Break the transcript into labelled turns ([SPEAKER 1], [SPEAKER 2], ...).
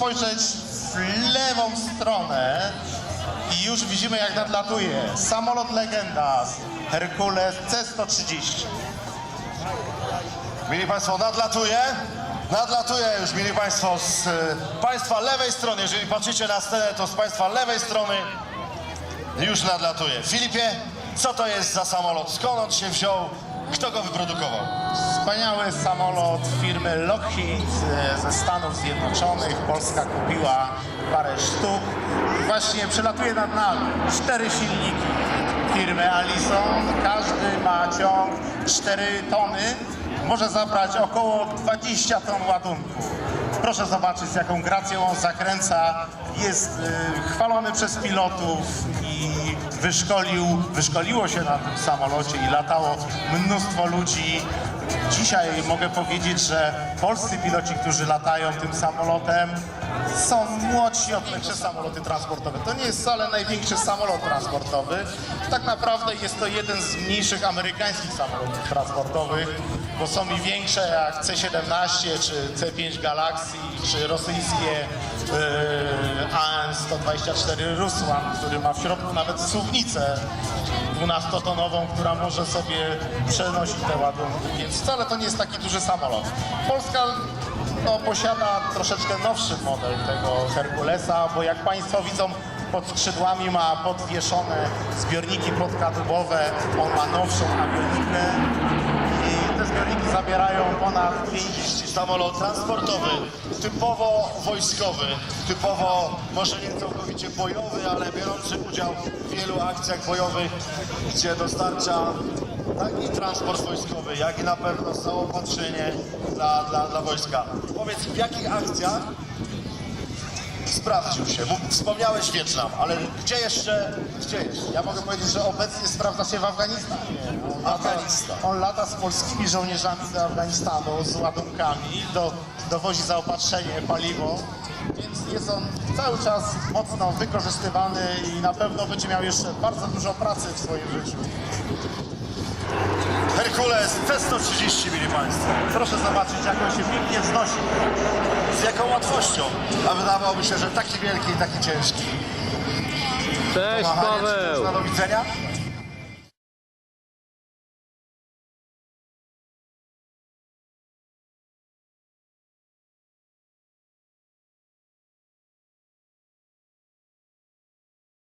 [SPEAKER 1] spojrzeć w lewą stronę i już widzimy jak nadlatuje samolot legenda Herkules C-130.
[SPEAKER 2] Mili Państwo, nadlatuje. Nadlatuje już, mili Państwo, z e, Państwa lewej strony. Jeżeli patrzycie na scenę, to z Państwa lewej strony już nadlatuje. Filipie, co to jest za samolot? Skąd on się wziął? Kto go wyprodukował?
[SPEAKER 1] Wspaniały samolot firmy Lockheed e, ze Stanów Zjednoczonych. Polska kupiła parę sztuk. Właśnie przelatuje nad nami. Cztery silniki firmy Allison. Każdy ma ciąg 4 tony. Może zabrać około 20 ton ładunku. Proszę zobaczyć, z jaką gracją on zakręca. Jest e, chwalony przez pilotów i wyszkolił, wyszkoliło się na tym samolocie i latało mnóstwo ludzi. Dzisiaj mogę powiedzieć, że polscy piloci, którzy latają tym samolotem, są młodsi od większe samoloty transportowe. To nie jest wcale największy samolot transportowy. Tak naprawdę jest to jeden z mniejszych amerykańskich samolotów transportowych, bo są i większe jak C-17 czy C-5 Galaxy, czy rosyjskie yy, AN-124 Ruslan, który ma w środku nawet suwnicę 12-tonową, która może sobie przenosić te ładunki, więc wcale to nie jest taki duży samolot. Polska no, posiada troszeczkę nowszy model tego Herkulesa, bo jak Państwo widzą, pod skrzydłami ma podwieszone zbiorniki podkadłubowe, on ma nowszą awionikę zabierają ponad 50
[SPEAKER 2] Samolot transportowy, typowo wojskowy, typowo może nie całkowicie bojowy, ale biorący udział w wielu akcjach bojowych, gdzie dostarcza tak i transport wojskowy, jak i na pewno zaopatrzenie dla, dla, dla wojska. Powiedz, w jakich akcjach sprawdził się? Wspomniałeś Wietnam, ale gdzie jeszcze, gdzie jeszcze?
[SPEAKER 1] Ja mogę powiedzieć, że obecnie sprawdza się w Afganistanie. On lata,
[SPEAKER 2] Afganistan.
[SPEAKER 1] on lata z polskimi żołnierzami do Afganistanu z ładunkami, do, dowozi zaopatrzenie, paliwo, więc jest on cały czas mocno wykorzystywany i na pewno będzie miał jeszcze bardzo dużo pracy w swoim życiu.
[SPEAKER 2] Herkules T-130, mili Państwo.
[SPEAKER 1] Proszę zobaczyć, jak on się pięknie wznosi.
[SPEAKER 2] Z jaką łatwością, a wydawałoby się, że taki wielki i taki ciężki.
[SPEAKER 3] Cześć
[SPEAKER 2] Kochanie, czy to już
[SPEAKER 3] Paweł!
[SPEAKER 2] na do widzenia?